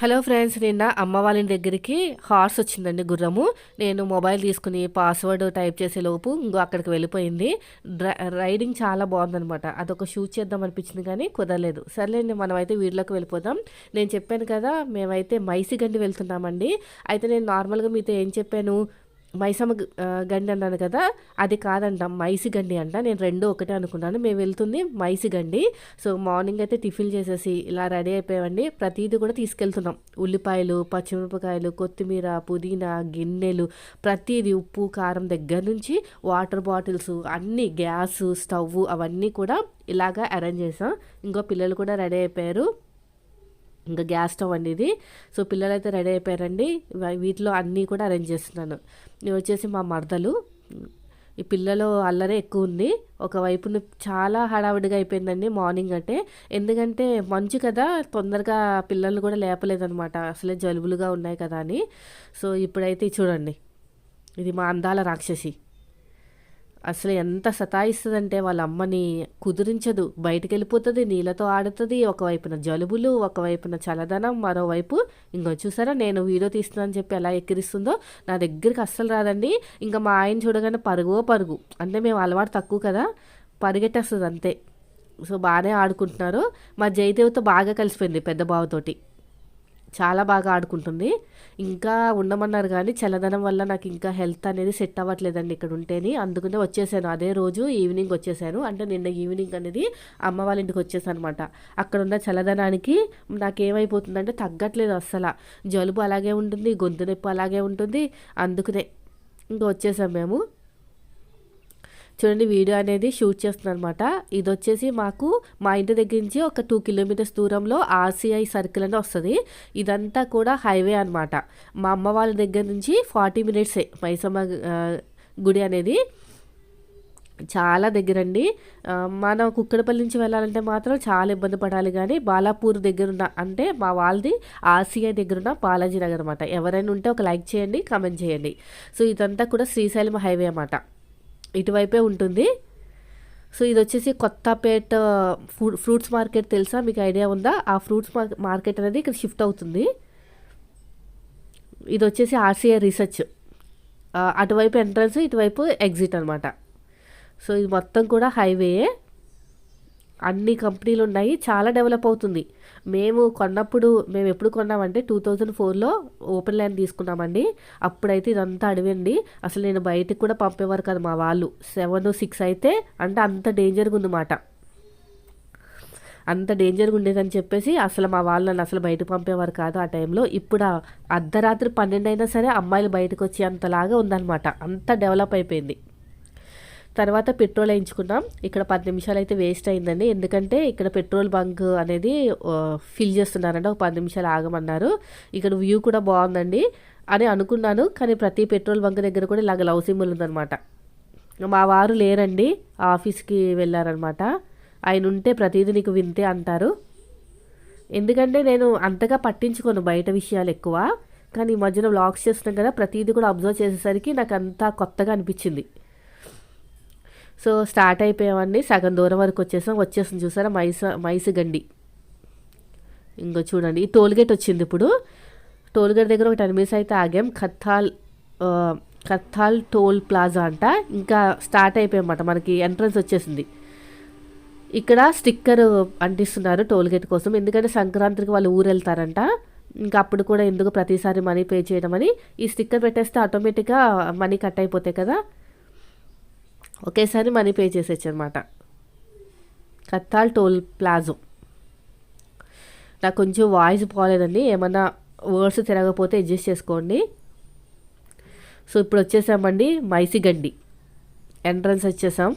Hello friends నిన్న అమ్మ వాళ్ళ దగ్గరికి హార్స్ వచ్చిందండి గుర్రము. నేను మొబైల్ తీసుకుని పాస్వర్డ్ టైప్ చేసే లోపు ఇంకో అక్కడికి వెళ్ళిపోయింది. రైడింగ్ చాలా బాగుందనమాట అదొక షూట్ చేద్దాం అనిపించింది కానీ కుదరలేదు. సర్లేండి మనమైతే అయితే వీడియోకి వెళ్ళిపోదాం. నేను చెప్పాను కదా మేమైతే మైసిగండి వెళ్తున్నామండి. అయితే నేను నార్మల్గా మీతో ఏం చెప్పాను? మైసమ్మ గండి అన్నాను కదా అది కాదంట మైసి గండి అంట. నేను రెండు ఒకటే అనుకున్నాను. మేము వెళ్తుంది మైసి గండి. సో మార్నింగ్ అయితే టిఫిన్ చేసేసి ఇలా రెడీ అయిపోయామండి. ప్రతిదీ కూడా తీసుకెళ్తున్నాం. ఉల్లిపాయలు పచ్చిమిరపకాయలు కొత్తిమీర పుదీనా గిన్నెలు ప్రతిదీ ఉప్పు కారం దగ్గర నుంచి వాటర్ బాటిల్స్ అన్నీ గ్యాస్ స్టవ్ అవన్నీ కూడా ఇలాగా అరేంజ్ చేసాం. ఇంకో పిల్లలు కూడా రెడీ అయిపోయారు. ఇంకా గ్యాస్ స్టవ్ అండి ఇది. సో పిల్లలు అయితే రెడీ అయిపోయారండి. వీటిలో అన్నీ కూడా అరేంజ్ చేస్తున్నాను. ఇవి వచ్చేసి మా మరదలు. ఈ పిల్లలు అల్లరే ఎక్కువ ఉంది. ఒకవైపున చాలా హడావిడిగా అయిపోయిందండి మార్నింగ్ అంటే. ఎందుకంటే మంచు కదా తొందరగా పిల్లలు కూడా లేపలేదనమాట అసలే జలుబులుగా ఉన్నాయి కదా అని. సో ఇప్పుడైతే చూడండి. ఇది మా అందాల రాక్షసి. అసలు ఎంత సతాయిస్తుందంటే వాళ్ళ అమ్మని కుదిరించదు. బయటకు వెళ్ళిపోతుంది నీళ్ళతో ఆడుతుంది ఒకవైపున జలుబులు ఒకవైపున చల్లదనం మరోవైపు ఇంకో చూసారా నేను వీడియో తీస్తున్నానని చెప్పి ఎలా ఎక్కిరిస్తుందో నా దగ్గరికి అస్సలు రాదండి. ఇంకా మా ఆయన చూడగానే పరుగో పరుగు. అంటే మేము అలవాటు తక్కువ కదా పరిగెట్టేస్తుంది అంతే. సో బాగానే ఆడుకుంటున్నారు. మా జయదేవ్తో బాగా కలిసిపోయింది పెద్ద బావతోటి. చాలా బాగా ఆడుకుంటుంది. ఇంకా ఉండమన్నారు కానీ చల్లదనం వల్ల నాకు ఇంకా హెల్త్ అనేది సెట్ అవ్వట్లేదండి ఇక్కడ ఉంటేని. అందుకనే వచ్చేసాను. అదే రోజు ఈవినింగ్ వచ్చేసాను. అంటే నిన్న ఈవినింగ్ అనేది అమ్మ వాళ్ళ ఇంటికి వచ్చేసాను అనమాట అక్కడ ఉన్న చల్లదనానికి నాకేమైపోతుందంటే తగ్గట్లేదు అస్సలు. జలుబు అలాగే ఉంటుంది గొంతు నొప్పి అలాగే ఉంటుంది. అందుకనే ఇంకా వచ్చేసాం మేము. చూడండి వీడియో అనేది షూట్ చేస్తున్నాను అనమాట ఇది వచ్చేసి మాకు మా ఇంటి దగ్గర నుంచి ఒక టూ కిలోమీటర్స్ దూరంలో ఆర్సీఐ సర్కిల్ అని వస్తుంది. ఇదంతా కూడా హైవే అనమాట మా అమ్మ వాళ్ళ దగ్గర నుంచి ఫార్టీ మినిట్సే మైసమ్మ గుడి అనేది. చాలా దగ్గరండి. మనం కుక్కడపల్లి నుంచి వెళ్ళాలంటే మాత్రం చాలా ఇబ్బంది పడాలి కానీ బాలాపూర్ దగ్గర ఉన్న అంటే మా వాళ్ళది ఆర్సీఐ దగ్గర ఉన్న బాలాజీ నగర్ అనమాట ఎవరైనా ఉంటే ఒక లైక్ చేయండి కామెంట్ చేయండి. సో ఇదంతా కూడా శ్రీశైలం హైవే అన్నమాట. ఇటువైపే ఉంటుంది. సో ఇది వచ్చేసి కొత్తపేట ఫ్రూ- ఫ్రూట్స్ మార్కెట్ తెలుసా? మీకు ఐడియా ఉందా? ఆ ఫ్రూట్స్ మార్కెట్ అనేది ఇక్కడ షిఫ్ట్ అవుతుంది. ఇది వచ్చేసి ఆర్సీఐ రీసెర్చ్. అటువైపు ఎంట్రన్స్ ఇటువైపు ఎగ్జిట్ అనమాట సో ఇది మొత్తం కూడా హైవే అన్ని కంపెనీలు ఉన్నాయి చాలా డెవలప్ అవుతుంది. మేము కొన్నప్పుడు మేము ఎప్పుడు కొన్నామంటే టూ థౌజండ్ ఫోర్లో ఓపెన్ ల్యాండ్ తీసుకున్నామండి. అప్పుడైతే ఇదంతా అడవండి. అసలు నేను బయటకు కూడా పంపేవారు కదా మా వాళ్ళు. సెవెన్ సిక్స్ అయితే అంటే అంత డేంజర్గా ఉందన్నమాట. అంత డేంజర్గా ఉండేదని చెప్పేసి అసలు మా వాళ్ళు నన్ను అసలు బయటకు పంపేవారు కాదు ఆ టైంలో. ఇప్పుడు అర్ధరాత్రి పన్నెండు అయినా సరే అమ్మాయిలు బయటకు వచ్చి అంతలాగా ఉందన్నమాట. అంత డెవలప్ అయిపోయింది. తర్వాత పెట్రోల్ వేయించుకున్నాం ఇక్కడ పది నిమిషాలు అయితే వేస్ట్ అయిందండి. ఎందుకంటే ఇక్కడ పెట్రోల్ బంక్ అనేది ఫిల్ చేస్తున్నారంట. ఒక పది నిమిషాలు ఆగమన్నారు. ఇక్కడ వ్యూ కూడా బాగుందండి అని అనుకున్నాను. కానీ ప్రతి పెట్రోల్ బంక్ దగ్గర కూడా ఇలాగ లవ్ సింబల్ ఉందన్నమాట. మా వారు లేరండి. ఆఫీస్కి వెళ్ళారనమాట ఆయన ఉంటే ప్రతిదీ నీకు వింతే అంటారు. ఎందుకంటే నేను అంతగా పట్టించుకోను బయట విషయాలు ఎక్కువ. కానీ ఈ మధ్యన వ్లాగ్స్ చేస్తున్నాం కదా ప్రతిదీ కూడా అబ్జర్వ్ చేసేసరికి నాకు అంతా కొత్తగా అనిపించింది. సో స్టార్ట్ అయిపోయామండి. సగం దూరం వరకు వచ్చేసాం. వచ్చేసాం చూసారా? మైస మైసగండి ఇంకో చూడండి. ఈ టోల్గేట్ వచ్చింది ఇప్పుడు. టోల్గేట్ దగ్గర ఒక టెన్ మినిట్స్ అయితే ఆగాం. ఖత్తాల్ కత్తాల్ ఖత్తాల్ టోల్ ప్లాజా అంట. ఇంకా స్టార్ట్ అయిపోయామాట మనకి ఎంట్రన్స్ వచ్చేసింది. ఇక్కడ స్టిక్కర్ అంటిస్తున్నారు టోల్గేట్ కోసం. ఎందుకంటే సంక్రాంతికి వాళ్ళు ఊరు వెళ్తారంట ఇంకా అప్పుడు కూడా ఎందుకు ప్రతిసారి మనీ పే చేయడం అని ఈ స్టిక్కర్ పెట్టేస్తే ఆటోమేటిక్గా మనీ కట్ అయిపోతాయి కదా. ఒకేసారి మనీ పే చేసేచ్చు అనమాట కత్తాల్ టోల్ ప్లాజో. నాకు కొంచెం వాయిస్ బాగాలేదండి ఏమన్నా వర్డ్స్ తిరగకపోతే అడ్జస్ట్ చేసుకోండి. సో ఇప్పుడు వచ్చేసామండి మైసిగండి. ఎంట్రన్స్ వచ్చేసాం.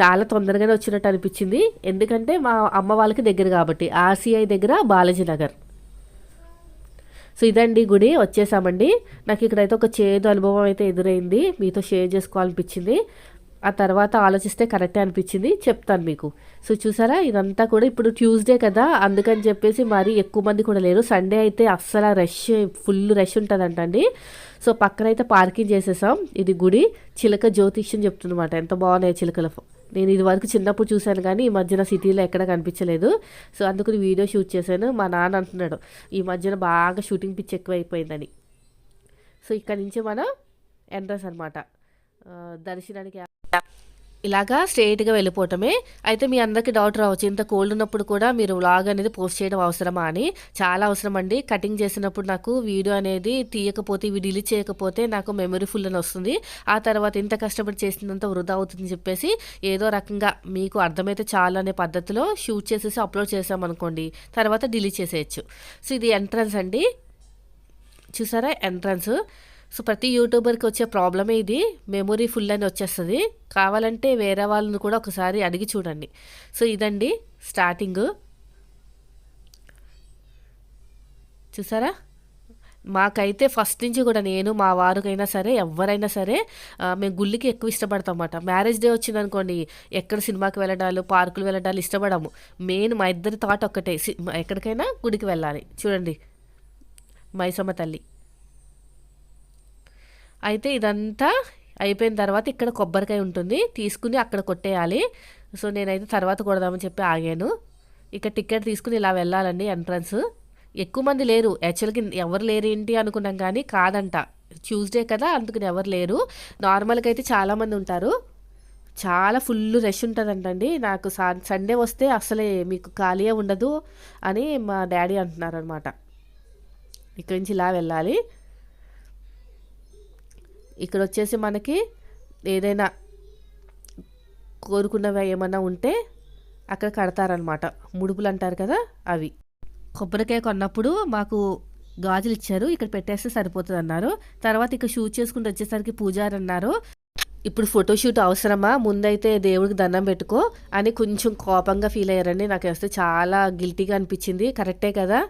చాలా తొందరగానే వచ్చినట్టు అనిపించింది. ఎందుకంటే మా అమ్మ వాళ్ళకి దగ్గర కాబట్టి ఆర్సీఐ దగ్గర బాలాజీ నగర్. సో ఇదండి గుడి. వచ్చేసామండి. నాకు ఇక్కడైతే ఒక చేదు అనుభవం అయితే ఎదురైంది. మీతో షేర్ చేసుకోవాలనిపించింది. ఆ తర్వాత ఆలోచిస్తే కరెక్టే అనిపించింది. చెప్తాను మీకు. సో చూసారా? ఇదంతా కూడా ఇప్పుడు ట్యూస్డే కదా. అందుకని చెప్పేసి మరి ఎక్కువ మంది కూడా లేరు. సండే అయితే అస్సలు రష్ ఫుల్ రష్ ఉంటుందంటండి సో పక్కన అయితే పార్కింగ్ చేసేసాం. ఇది గుడి. చిలక జ్యోతిష్యం చెప్తుందన్నమాట. ఎంత బాగున్నాయి చిలకల. నేను ఇది వరకు చిన్నప్పుడు చూశాను కానీ ఈ మధ్యన సిటీలో ఎక్కడ కనిపించలేదు. సో అందుకు వీడియో షూట్ చేశాను. మా నాన్న అంటున్నాడు ఈ మధ్యన బాగా షూటింగ్ పిచ్ ఎక్కువ అయిపోయిందని సో ఇక్కడ నుంచి మనం ఎంట్రన్స్ అనమాట దర్శనానికి ఇలాగా స్ట్రేట్గా వెళ్ళిపోవటమే. అయితే మీ అందరికీ డౌట్ రావచ్చు. ఇంత కోల్డ్ ఉన్నప్పుడు కూడా మీరు వ్లాగ్ అనేది పోస్ట్ చేయడం అవసరమా అని. చాలా అవసరం అండి కటింగ్ చేసినప్పుడు నాకు వీడియో అనేది తీయకపోతే ఇవి డిలీట్ చేయకపోతే నాకు మెమరీ ఫుల్ అని వస్తుంది. ఆ తర్వాత ఇంత కష్టపడి చేసినంత వృధా అవుతుందని చెప్పేసి ఏదో రకంగా మీకు అర్థమైతే చాలు అనే పద్ధతిలో షూట్ చేసేసి అప్లోడ్ చేసామనుకోండి తర్వాత డిలీట్ చేసేయచ్చు. సో ఇది ఎంట్రన్స్ అండి. చూసారా? ఎంట్రన్స్ సో ప్రతి యూట్యూబర్కి వచ్చే ప్రాబ్లమే ఇది. మెమొరీ ఫుల్ అని వచ్చేస్తుంది. కావాలంటే వేరే వాళ్ళని కూడా ఒకసారి అడిగి చూడండి. సో ఇదండి స్టార్టింగ్. చూసారా? మాకైతే ఫస్ట్ నుంచి కూడా నేను మా వారికైనా సరే ఎవరైనా సరే మేము గుళ్ళకి ఎక్కువ ఇష్టపడతాం అన్నమాట మ్యారేజ్ డే వచ్చిందనుకోండి ఎక్కడ సినిమాకి వెళ్ళడాలు పార్కులు వెళ్ళడాలు ఇష్టపడము. మెయిన్ మా ఇద్దరి థాట్ ఒక్కటే. ఎక్కడికైనా గుడికి వెళ్ళాలి. చూడండి. మైసమ్మ తల్లి. అయితే ఇదంతా అయిపోయిన తర్వాత ఇక్కడ కొబ్బరికాయ ఉంటుంది. తీసుకుని అక్కడ కొట్టేయాలి. సో నేనైతే తర్వాత కొడదామని చెప్పి ఆగాను. ఇక టికెట్ తీసుకుని ఇలా వెళ్ళాలండి ఎంట్రన్స్. ఎక్కువ మంది లేరు. యాక్చువల్గా ఎవరు లేరు ఏంటి అనుకున్నాం కానీ కాదంట. ట్యూస్డే కదా అందుకని ఎవరు లేరు. నార్మల్గా అయితే చాలామంది ఉంటారు. చాలా ఫుల్ రష్ ఉంటుందంటండి. నాకు సండే వస్తే అసలే మీకు ఖాళీ ఉండదు అని మా డాడీ అంటున్నారు అనమాట ఇక్కడి నుంచి ఇలా వెళ్ళాలి. ఇక్కడ వచ్చేసి మనకి ఏదైనా కోరుకున్నవి ఏమైనా ఉంటే అక్కడ కడతారనమాట ముడుపులు అంటారు కదా అవి. కొబ్బరికాయ కొన్నప్పుడు మాకు గాజులు ఇచ్చారు ఇక్కడ పెట్టేస్తే సరిపోతుంది అన్నారు తర్వాత ఇక్కడ షూట్ చేసుకుంటూ వచ్చేసరికి పూజారి అన్నారు ఇప్పుడు ఫోటోషూట్ అవసరమా? ముందైతే దేవుడికి దండం పెట్టుకో అని కొంచెం కోపంగా ఫీల్ అయ్యారండి. నాకు వస్తే చాలా గిల్టీగా అనిపించింది. కరెక్టే కదా?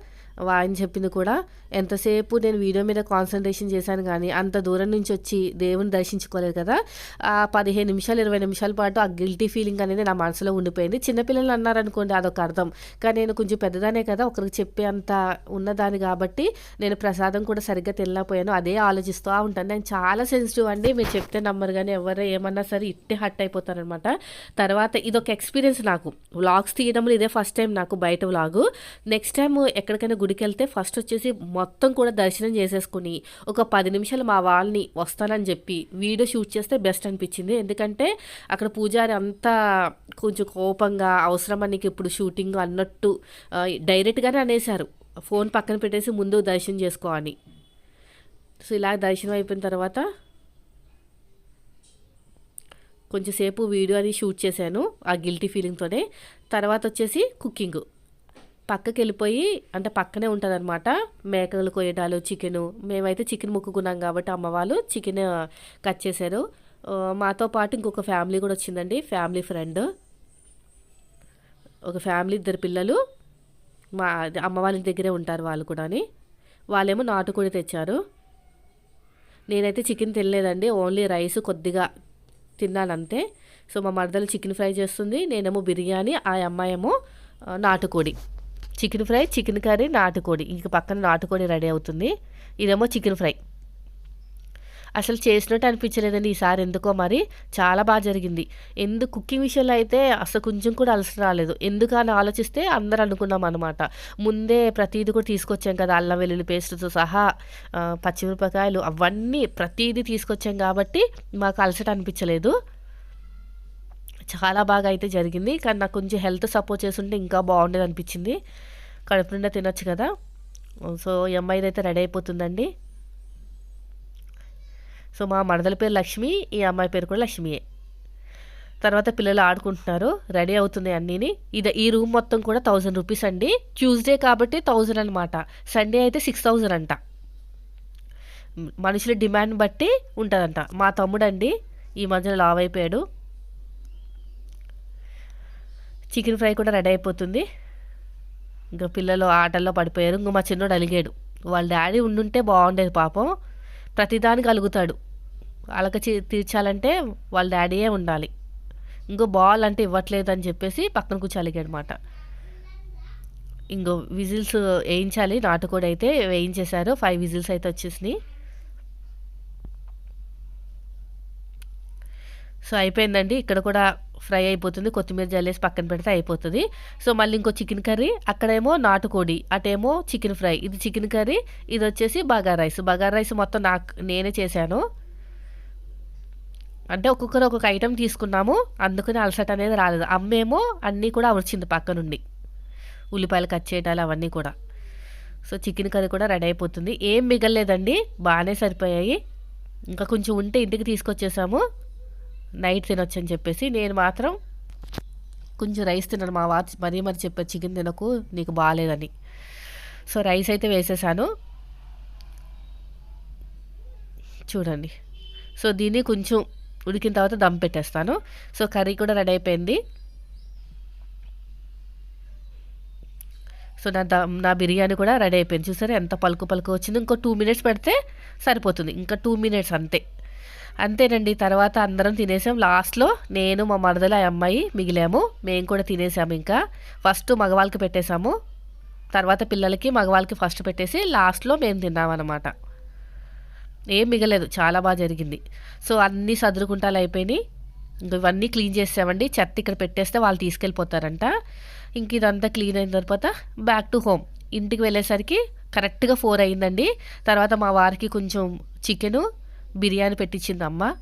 ఆయన చెప్పింది కూడా ఎంతసేపు నేను వీడియో మీద కాన్సన్ట్రేషన్ చేశాను కానీ అంత దూరం నుంచి వచ్చి దేవుని దర్శించుకోలేదు కదా ఆ పదిహేను నిమిషాలు ఇరవై నిమిషాల పాటు ఆ గిల్టీ ఫీలింగ్ అనేది నా మనసులో ఉండిపోయింది. చిన్నపిల్లలు అన్నారనుకోండి అదొక అర్థం. కానీ నేను కొంచెం పెద్దదానే కదా ఒకరికి చెప్పే అంత ఉన్నదాన్ని కాబట్టి నేను ప్రసాదం కూడా సరిగ్గా తినలేకపోయాను. అదే ఆలోచిస్తూ ఉంటాను. నేను చాలా సెన్సిటివ్ అండి. మీరు చెప్తే నమ్మరు కానీ ఎవరు ఏమన్నా సరే ఇట్టే హట్ అయిపోతారనమాట. తర్వాత ఇదొక ఎక్స్పీరియన్స్ నాకు. వ్లాగ్స్ తీయడంలో ఇదే ఫస్ట్ టైం నాకు బయట వ్లాగు నెక్స్ట్ టైం ఎక్కడికైనా గుడికి వెళ్తే ఫస్ట్ వచ్చేసి మొత్తం కూడా దర్శనం చేసేసుకుని ఒక పది నిమిషాలు మా వాళ్ళని వస్తానని చెప్పి వీడియో షూట్ చేస్తే బెస్ట్ అనిపించింది. ఎందుకంటే అక్కడ పూజారి అంతా కొంచెం కోపంగా అవసరమా నీకు ఇప్పుడు షూటింగ్ అన్నట్టు డైరెక్ట్గానే అనేశారు. ఫోన్ పక్కన పెట్టేసి ముందు దర్శనం చేసుకో అని. సో ఇలా దర్శనం అయిపోయిన తర్వాత కొంచెంసేపు వీడియో అది షూట్ చేశాను ఆ గిల్టీ ఫీలింగ్తోనే తర్వాత వచ్చేసి కుకింగ్ పక్కకి వెళ్ళిపోయి అంటే పక్కనే ఉంటుంది అనమాట మేకలు కొయ్యడాలు చికెను. మేమైతే చికెన్ ముక్కుకున్నాం కాబట్టి అమ్మ వాళ్ళు చికెన్ కట్ చేశారు. మాతో పాటు ఇంకొక ఫ్యామిలీ కూడా వచ్చిందండి. Family friend. ఒక ఫ్యామిలీ ఇద్దరు పిల్లలు. మా అమ్మ వాళ్ళ దగ్గరే ఉంటారు వాళ్ళు కూడా వాళ్ళేమో నాటుకోడి తెచ్చారు. నేనైతే చికెన్ తినలేదండి. ఓన్లీ రైస్ కొద్దిగా తిన్నానంతే. సో మా మరదలు చికెన్ ఫ్రై చేస్తుంది. నేనేమో బిర్యానీ ఆ అమ్మాయేమో నాటుకోడి. చికెన్ ఫ్రై చికెన్ కర్రీ నాటుకోడి. ఇంక పక్కన నాటుకోడి రెడీ అవుతుంది. ఇదేమో చికెన్ ఫ్రై. అసలు చేసినట్టు అనిపించలేదండి. ఈసారి ఎందుకో మరి చాలా బాగా జరిగింది. ఎందుకు కుకింగ్ విషయంలో అయితే అసలు కొంచెం కూడా అలసట రాలేదు. ఎందుకు అని ఆలోచిస్తే అందరు అనుకున్నాం అనమాట ముందే ప్రతిదీ కూడా తీసుకొచ్చాం కదా. అల్లం వెల్లుల్లి పేస్ట్తో సహా పచ్చిమిరపకాయలు అవన్నీ ప్రతిదీ తీసుకొచ్చాం కాబట్టి మాకు అలసట అనిపించలేదు. చాలా బాగా అయితే జరిగింది. కానీ నాకు కొంచెం హెల్త్ సపోర్ట్ చేస్తుంటే ఇంకా బాగుండేది అనిపించింది. కడుపు నిండా తినొచ్చు కదా. సో ఈ అమ్మాయిది అయితే రెడీ అయిపోతుందండి. సో మా మరదల పేరు లక్ష్మి ఈ అమ్మాయి పేరు కూడా లక్ష్మియే. తర్వాత పిల్లలు ఆడుకుంటున్నారు. రెడీ అవుతున్నాయి అన్నీని. ఇది ఈ రూమ్ మొత్తం కూడా థౌజండ్ రూపీస్ అండి. ట్యూస్డే కాబట్టి థౌజండ్ అనమాట సండే అయితే సిక్స్ థౌజండ్ అంట. మనుషుల డిమాండ్ బట్టి ఉంటుందంట. మా తమ్ముడు అండి ఈ మధ్యన లావ్ అయిపోయాడు. చికెన్ ఫ్రై కూడా రెడీ అయిపోతుంది. ఇంకా పిల్లలు ఆటల్లో పడిపోయారు. ఇంకా మా చిన్నోడు అలిగాడు. వాళ్ళ డాడీ ఉండుంటే బాగుండేది పాపం. ప్రతిదానికి అలుగుతాడు. అలక తీర్చాలంటే వాళ్ళ డాడీయే ఉండాలి. ఇంకో బాల్ అంటే ఇవ్వట్లేదు అని చెప్పేసి పక్కన కూర్చో అలిగాడనమాట ఇంకో విజిల్స్ వేయించాలి. నాటుకోడి అయితే వేయించేశారు. ఫైవ్ విజిల్స్ అయితే వచ్చేసినాయి. సో అయిపోయిందండి. ఇక్కడ కూడా ఫ్రై అయిపోతుంది. కొత్తిమీర జల్లేసి పక్కన పెడితే అయిపోతుంది. సో మళ్ళీ ఇంకో చికెన్ కర్రీ అక్కడేమో నాటుకోడి అటేమో చికెన్ ఫ్రై. ఇది చికెన్ కర్రీ ఇది వచ్చేసి బగార్ రైస్. బగార్ రైస్ మొత్తం నాకు నేనే చేశాను. అంటే ఒక్కొక్కరు ఒక్కొక్క ఐటెం తీసుకున్నాము. అందుకని అలసట అనేది రాలేదు. అమ్మేమో అన్నీ కూడా అమర్చింది పక్క నుండి. ఉల్లిపాయలు కట్ చేయటాలు అవన్నీ కూడా. సో చికెన్ కర్రీ కూడా రెడీ అయిపోతుంది. ఏం మిగలలేదండి. బాగానే సరిపోయాయి. ఇంకా కొంచెం ఉంటే ఇంటికి తీసుకొచ్చేసాము. నైట్ తినొచ్చు అని చెప్పేసి నేను మాత్రం కొంచెం రైస్ తిన్నాను. మా వాచ్ మరీ మరి చెప్పే చికెన్ తినకు నీకు బాగాలేదని సో రైస్ అయితే వేసేసాను. చూడండి. సో దీన్ని కొంచెం ఉడికిన తర్వాత దమ్ పెట్టేస్తాను. సో కర్రీ కూడా రెడీ అయిపోయింది. సో నా దమ్ నా బిర్యానీ కూడా రెడీ అయిపోయింది. చూసారా ఎంత పలుకు పలుకు వచ్చింది. ఇంకో టూ మినిట్స్ పెడితే సరిపోతుంది. ఇంకా టూ మినిట్స్ అంతే. అంతేనండి తర్వాత అందరం తినేసాం. లాస్ట్లో నేను మా మరదల అమ్మాయి మిగిలాము. మేము కూడా తినేసాము ఇంకా. ఫస్ట్ మగవాళ్ళకి పెట్టేశాము. తర్వాత పిల్లలకి మగవాళ్ళకి ఫస్ట్ పెట్టేసి లాస్ట్లో మేము తిన్నామన్నమాట. ఏం మిగలేదు చాలా బాగా జరిగింది. సో అన్నీ సదురుకుంటాలు అయిపోయినాయి. ఇంక ఇవన్నీ క్లీన్ చేసామండి చెత్త ఇక్కడ పెట్టేస్తే వాళ్ళు తీసుకెళ్ళిపోతారంట. ఇంక ఇదంతా క్లీన్ అయిన తర్వాత బ్యాక్ టు హోమ్. ఇంటికి వెళ్ళేసరికి కరెక్ట్గా ఫోర్ అయిందండి. తర్వాత మా వారికి కొంచెం చికెను బిర్యానీ పెట్టించింది అమ్మ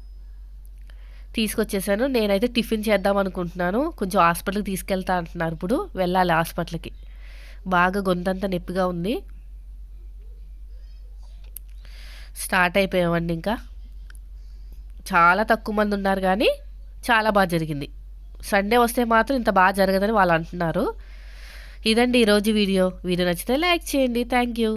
తీసుకొచ్చేసాను. నేనైతే టిఫిన్ చేద్దాం అనుకుంటున్నాను. కొంచెం హాస్పిటల్కి తీసుకెళ్తా అంటున్నారు ఇప్పుడు. వెళ్ళాలి హాస్పిటల్కి. బాగా గొంతంతా నొప్పిగా ఉంది. స్టార్ట్ అయిపోయామండి ఇంకా. చాలా తక్కువ మంది ఉన్నారు కానీ చాలా బాగా జరిగింది. సండే వస్తే మాత్రం ఇంత బాగా జరగదని వాళ్ళు అంటున్నారు. ఇదండి ఈరోజు వీడియో. వీడియో నచ్చితే లైక్ చేయండి. Thank you.